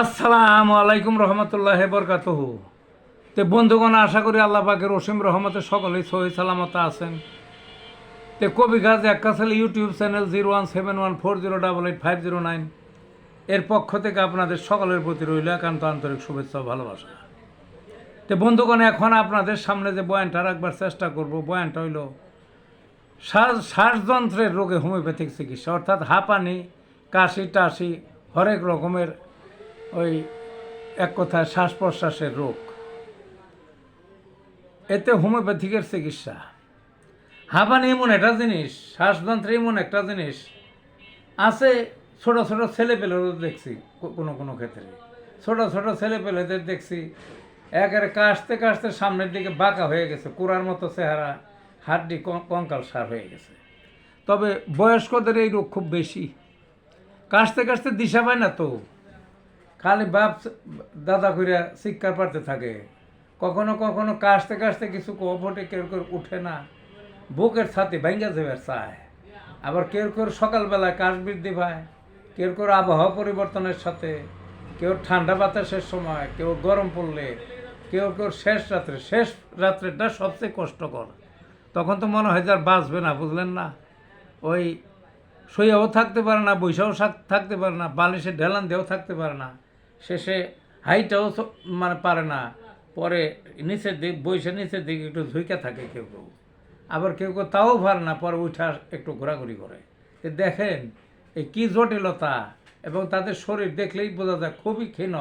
আসসালামু আলাইকুম রহমতুল্লাহ বরকাতহ। তো বন্ধুগণ, আশা করি আল্লাহ পাকের রসিম রহমতে সকলেই সহি সালামত আছেন। তো কবি গাছ একাশাল YouTube channel zero one seven one four zero double eight five zero nine এর পক্ষ থেকে আপনাদের সকলের প্রতি রইল একান্ত আন্তরিক শুভেচ্ছা ভালোবাসা। তো বন্ধুগণ, এখন আপনাদের সামনে যে বয়ানটা রাখবার চেষ্টা করব, বয়ানটা হইল, শ্বাস শ্বাসযন্ত্রের রোগে হোমিওপ্যাথিক চিকিৎসা, অর্থাৎ হাঁপানি কাশি টাশি হরেক রকমের ওই এক কথায় শ্বাস প্রশ্বাসের রোগ। এতে হোমিওপ্যাথিকের চিকিৎসা। হাঁপানি এমন একটা জিনিস, শ্বাসযন্ত্র এমন একটা জিনিস। আছে ছোট ছোট ছেলে পেলেরও দেখছি কোনো কোনো ক্ষেত্রে। ছোট ছোট ছেলে পেলেদের দেখছি, একেবারে কাশতে কাশতে সামনের দিকে বাঁকা হয়ে গেছে, কুড়ার মতো চেহারা, হাড্ডি কঙ্কাল সার হয়ে গেছে। তবে বয়স্কদের এই রোগ খুব বেশি। কাশতে কাশতে দিশা পায় না তো। খালি বাপ দাদা কইরা শিক্ষার পারতে থাকে। কখনো কখনো কাশতে কাশতে কিছু কপটে কেউ কেউ উঠে না। বুকের ছাতি ভাঙ্গা যাবে চায়। আবার কেউ কেউ সকালবেলায় কাশ বৃদ্ধি পায়। কেউ কেউ আবহাওয়া পরিবর্তনের সাথে। কেউ ঠান্ডা বাতাসের সময়, কেউ গরম পড়লে। কেউ কেউ শেষ রাত্রে, শেষ রাত্রেটা সবচেয়ে কষ্টকর। তখন তো মনে হয় যার বাঁচবে না, বুঝলেন না? ওই শুয়েও থাকতে পারে না বৈশাও থাকতে পারে না, বালিশে ঢেলান দিয়েও থাকতে পারে না। শেষে হাইটাও মানে পারে না। পরে নিচের দিক বৈশে নিচের দিকে একটু ঝুঁকে থাকে কেউ কেউ। আবার কেউ কেউ তাও পারে না, পরে উঠা একটু ঘোরাঘুরি করে। দেখেন, এই কী জটিলতা। এবং তাদের শরীর দেখলেই বোঝা যায় খুবই ক্ষীণ।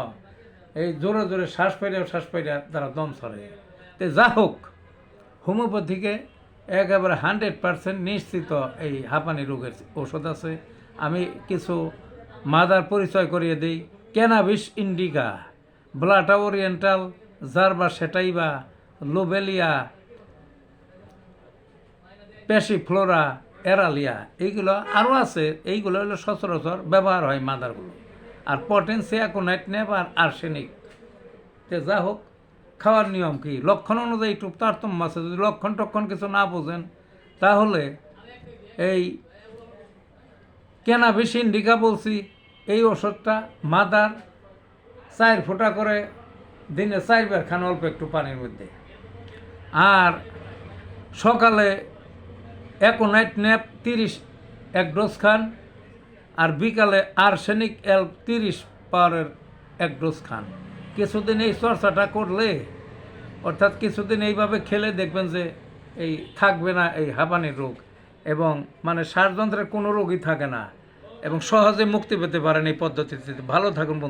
এই জোরে জোরে শ্বাস পাইরা শ্বাস পাইরা তারা দম সরে। তো যা হোক, হোমিওপ্যাথিকে একেবারে হান্ড্রেড পার্সেন্ট নিশ্চিত এই হাঁপানি রোগের ওষুধ আছে। আমি কিছু মাদার পরিচয় করিয়ে দিই। ক্যানাবিস ইন্ডিকা ব্লাটা ওরিয়েন্টাল জারবা সেটাইবা লোবেলিয়া প্যাসিফ্লোরা এরালিয়া এইগুলো আরও আছে, এইগুলো হলো সচরাচর ব্যবহার হয় মাদারগুলো আর পটেন্সিয়া কোনাইট নেব আর আর্সেনিক তে যা হোক খাওয়ার নিয়ম কি? লক্ষণ অনুযায়ী একটু তারতম্য আছে, যদি লক্ষণ টক্ষণ কিছু না বোঝেন, তাহলে এই কেনাবিস ইন্ডিকা বলছি এই ওষুধটা মাদার চার ফোঁটা করে দিনে চারবার খান, অল্প একটু পানির মধ্যে। আর সকালে একোনাইট ন্যাপ তিরিশ, এক ডোজ খান, আর বিকালে আর্সেনিক এল তিরিশ পাওয়ারের এক ডোজ খান। কিছুদিন এই চর্চাটা করলে, অর্থাৎ কিছুদিন এইভাবে খেলে দেখবেন যে এই থাকবে না এই হাঁপানির রোগ এবং মানে শ্বাসযন্ত্রের কোনো রোগই থাকে না। এবং সহজে মুক্তি পেতে পারেন এই পদ্ধতিতে। ভালো থাকুন বন্ধু।